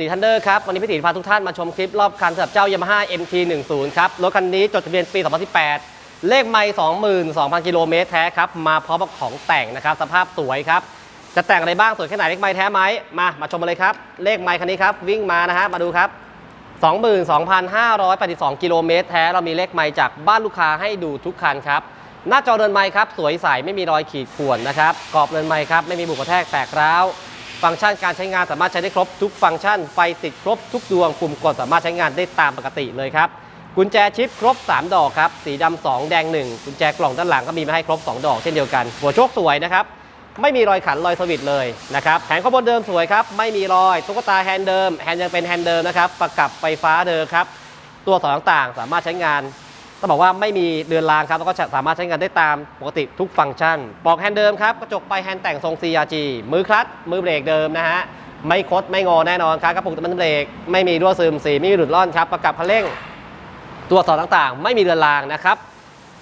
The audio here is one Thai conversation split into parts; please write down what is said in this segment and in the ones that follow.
ตีทันเดอร์ครับ วันนี้พี่ตีพาทุกท่านมาชมคลิปรอบคันสำหรับเจ้า Yamaha MT10 ครับ รถคันนี้จดทะเบียนปี 2018 เลขไม่22,000 กิโลเมตรแท้ครับ มาพร้อมกับของแต่งนะครับ สภาพสวยครับ จะแต่งอะไรบ้าง สวยแค่ไหน เลขไม่แท้ไหมมา มาชมมาเลยครับ เลขไม่คันนี้ครับ วิ่งมานะฮะ มาดูครับ 22,582 กิโลเมตรแท้ เรามีเลขไมล์จากบ้านลูกค้าให้ดูทุกคันครับ หน้าจอเรือนไมล์ครับ สวยใส ไม่มีรอยขีดข่วนนะครับ กรอบเรือนไมล์ครับ ไม่มีบุกกระแทกแตกร้าว ฟังก์ชันการใช้งานสามารถใช้ได้ครบทุกฟังก์ชัน ไฟติดครบทุกดวงปุ่มกดสามารถใช้งานได้ตามปกติเลยครับ กุญแจชิปครบ 3 ดอกครับ สีดำ2แดง 1 กุญแจกล่องด้านหลังก็มีมาให้ครบ 2 ดอกเช่นเดียวกัน หัวโชคสวยนะครับ ไม่มีรอยขันรอยสวิตช์เลยนะครับแผงข้างบนเดิมสวยครับ ไม่มีรอยตุ๊กตาแฮนด์เดิม แฮนด์ยังเป็นแฮนด์เดิมนะครับ ประกับไฟฟ้าเดิมครับ ตัวสอต่างๆสามารถใช้งาน ต้องบอกว่าไม่มีเรือนรางครับแล้วก็สามารถใช้งานได้ตามปกติทุกฟังก์ชันปลอกแฮนด์เดิมครับกระจกไปแฮนด์แต่งทรง CRG มือคลัตช์มือเบรกเดิมนะฮะไม่คดไม่งอแน่นอนครับกระปุกมันเบรกไม่มีรั่วซึมสีไม่มีหลุดร่อนครับประกับคันเร่งตัวสอนต่างๆ ไม่มีเรือนรางนะครับ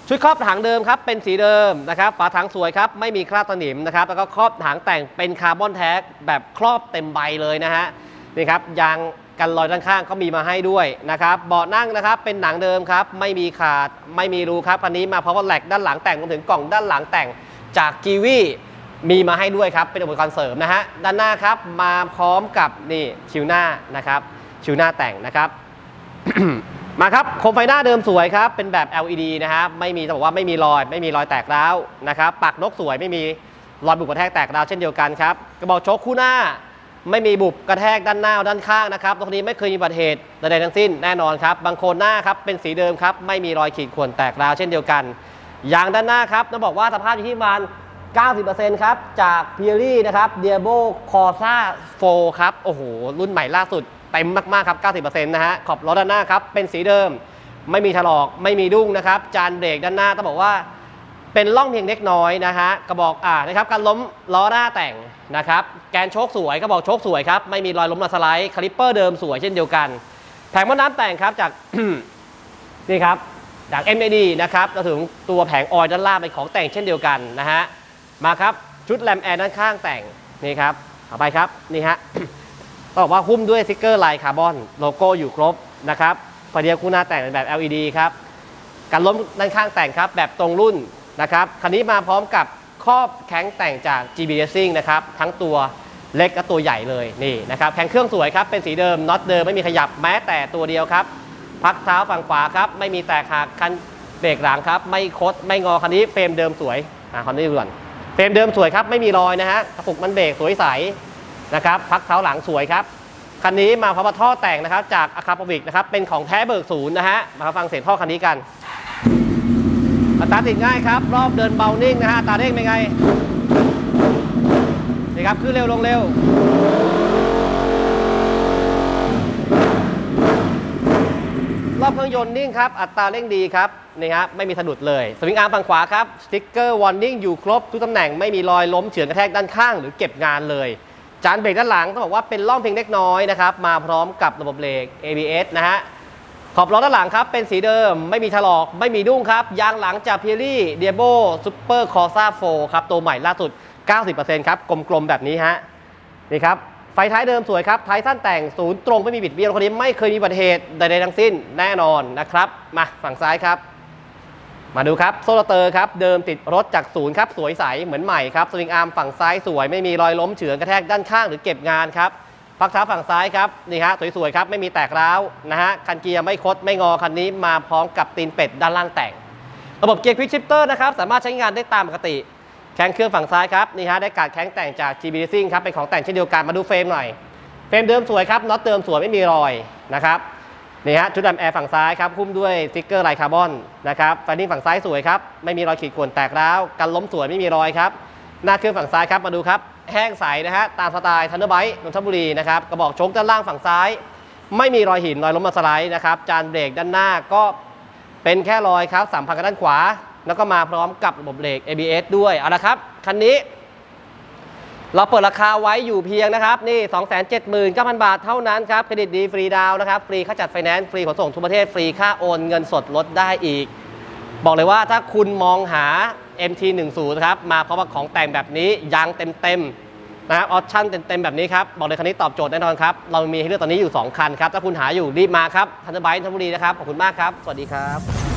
ชุดครอบถังเดิมครับเป็นสีเดิมนะครับฝาถังสวยครับไม่มีคราบสนิมนะครับแล้วก็ครอบถังแต่งเป็นคาร์บอนแท้แบบครอบเต็มใบเลยนะฮะนี่ครับยาง กันรอยด้านข้างก็มีมาให้ด้วยนะครับเบาะนั่งนะครับเป็นหนังเดิมครับไม่มีขาดไม่มีรูครับคันนี้มาพร้อมกับแหลกด้านหลังแต่งรวมถึงกล่องด้านหลังแต่งจากกีวีมีมาให้ด้วยครับเป็นอุปกรณ์เสริมนะฮะด้านหน้าครับมาพร้อมกับนี่ชิวหน้านะครับชิวหน้าแต่งนะครับ มาครับโคมไฟหน้าเดิมสวยครับเป็นแบบ LED นะฮะไม่มีต้องบอกว่าไม่มีรอย ไม่มีรอยแตกร้าวนะครับปักนกสวยไม่มีรอยบุบกระแทกแตกร้าวเช่นเดียวกันครับกระบอกโชคคู่หน้า ไม่มีบุบกระแทกด้านหน้าด้านข้างนะครับตรงนี้ไม่เคยมีอุบัติเหตุใดๆทั้งสิ้นแน่นอนครับบางโคนหน้าครับเป็นสีเดิมครับไม่มีรอยขีดข่วนแตกร้าวเช่นเดียวกันยางด้านหน้าครับต้องบอกว่าสภาพอยู่ที่ประมาณ90%ครับจาก p i e r i นะครับ d i a b o Corsa 4ครับโอ้โหรุ่นใหม่ล่าสุดเต็มมากๆครับ 90%นะฮะขอบล้อด้านหน้าครับเป็นสีเดิม ไม่มีถลอกไม่มีดุ้งนะครับจานเบรกด้านหน้าต้องบอกว่า เป็นร่องเพียงเล็กน้อยนะฮะกระบอกอ่านะครับการล้มล้อหน้าแต่งนะครับ แกนโชคสวยกระบอกโชคสวยครับไม่มีรอยล้มรอยสไลด์คาลิปเปอร์เดิมสวยเช่นเดียวกัน แผงม้วนน้ำแต่งครับจากนี่ครับจาก MAD นะครับเราถึงตัวแผงออยด้านล่างเป็นของแต่งเช่นเดียวกันนะฮะมาครับชุดแรมแอร์ด้านข้างแต่งนี่ครับต่อไปครับนี่ฮะต้องบอกว่าหุ้มด้วยสติกเกอร์ลายคาร์บอนโลโก้อยู่ครบนะครับไฟเดียวคู่หน้าแต่งเป็นแบบ LED ครับการล้มด้านข้างแต่งครับแบบตรงรุ่น นะครับคันนี้มาพร้อมกับครอบแข้งแต่งจาก GB Racing นะครับทั้งตัวเล็กและตัวใหญ่เลยนี่นะครับแข้งเครื่องสวยครับเป็นสีเดิมน็อตเดิมไม่มีขยับแม้แต่ตัวเดียวครับพักเท้าฝั่งขวาครับไม่มีแตกหักคันเบรกหลังครับไม่คดไม่งอคันนี้เฟรมเดิมสวยอ่าคันนี้ด่วนเฟรมเดิมสวยครับไม่มีรอยนะฮะกระปุกมันเบรกสวยใสนะครับพักเท้าหลังสวยครับคันนี้มาพร้อมท่อแต่งนะครับจากอาคาปวิกนะครับเป็นของแท้เบิกศูนย์นะฮะมาฟังเสียงท่อคันนี้กัน อัตราติดง่ายครับ รอบเดินเบานิ่งนะฮะตาเร่งเป็นไงนี่ครับขึ้นเร็วลงเร็ว รอบเครื่องยนต์นิ่งครับ อัตราเร่งดีครับนี่ครับไม่มีสะดุดเลยสวิงอาร์มฝั่งขวาครับสติ๊กเกอร์วอร์นิ่งอยู่ครบทุกตำแหน่งไม่มีรอยล้มเฉือนกระแทกด้านข้างหรือเก็บงานเลยจานเบรกด้านหลังต้องบอกว่าเป็นร่องเพียงเล็กน้อยนะครับมาพร้อมกับระบบเบรก ABS นะฮะ ขอบล้อด้านหลังครับเป็นสีเดิมไม่มีถลอกไม่มีดุ้งครับ ยางหลังจากพีรี่เดียโบซูเปอร์คอร์ซ่าโฟครับ ตัวใหม่ล่าสุด 90%ครับ กลมๆ แบบนี้ฮะ นี่ครับ ไฟท้ายเดิมสวยครับ ท้ายสั้นแต่งศูนย์ตรงไม่มีบิดเบี้ยวคนนี้ไม่เคยมีอุบัติเหตุใดๆทั้งสิ้นแน่นอนนะครับ มาฝั่งซ้ายครับ มาดูครับโซลาเตอร์ครับ เดิมติดรถจากศูนย์ครับสวยใสเหมือนใหม่ครับสวิงอาร์มฝั่งซ้ายสวยไม่มีรอยล้มเฉือนกระแทกด้านข้างหรือเก็บงานครับ พักเท้าฝั่งซ้ายครับนี่ฮะสวยๆครับไม่มีแตกร้าวนะฮะคันเกียร์ไม่คดไม่งอคันนี้มาพร้อมกับตีนเป็ดด้านล่างแต่ง ระบบเกียร์ควิกชิปเตอร์นะครับสามารถใช้งานได้ตามปกติ แข้งเครื่องฝั่งซ้ายครับนี่ฮะได้การแข้งแต่งจาก GB Racing ครับเป็นของแต่งเช่นเดียวกันมาดูเฟรมหน่อย เฟรมเดิมสวยครับน็อตเดิมสวยไม่มีรอยนะครับนี่ฮะชุดดำแอร์ฝั่งซ้ายครับหุ้มด้วยสติ๊กเกอร์ลายคาร์บอนนะครับไฟนิ่งฝั่งซ้ายสวยครับไม่มีรอยขีดข่วนแตกร้าวกันล้มสวยไม่มีรอยครับหน้าเครื่องฝั่งซ้ายครับมาดูครับ แห้งใสนะฮะตามสไตล์ทันเดอร์ไบต์นนทบุรีนะครับกระบอกโชคด้านล่างฝั่งซ้าย ไม่มีรอยหินรอยล้มมาสไลด์นะครับจานเบรกด้านหน้าก็เป็นแค่รอยครับสามพันกับด้านขวา แล้วก็มาพร้อมกับระบบเบรก ABS ด้วยเอาละครับคันนี้เราเปิดราคาไว้อยู่เพียงนะครับ นี่ 279,000 บาทเท่านั้นครับ เครดิตดีฟรีดาวน์นะครับ ฟรีค่าจัดไฟแนนซ์ ฟรีขนส่งทุกประเทศ ฟรีค่าโอนเงินสดลดได้อีก บอกเลยว่าถ้าคุณมองหา MT10 นะครับมาพร้อมกับของแต่งแบบนี้ยางเต็มๆนะครับออปชั่นเต็มๆแบบนี้ครับบอกเลยคันนี้ตอบโจทย์แน่นอนครับเรามีให้เลือกตอนนี้อยู่ 2 คันครับถ้าคุณหาอยู่รีบมาครับทันเดอร์ไบค์ธัญบุรีนะครับขอบคุณมากครับ สวัสดีครับ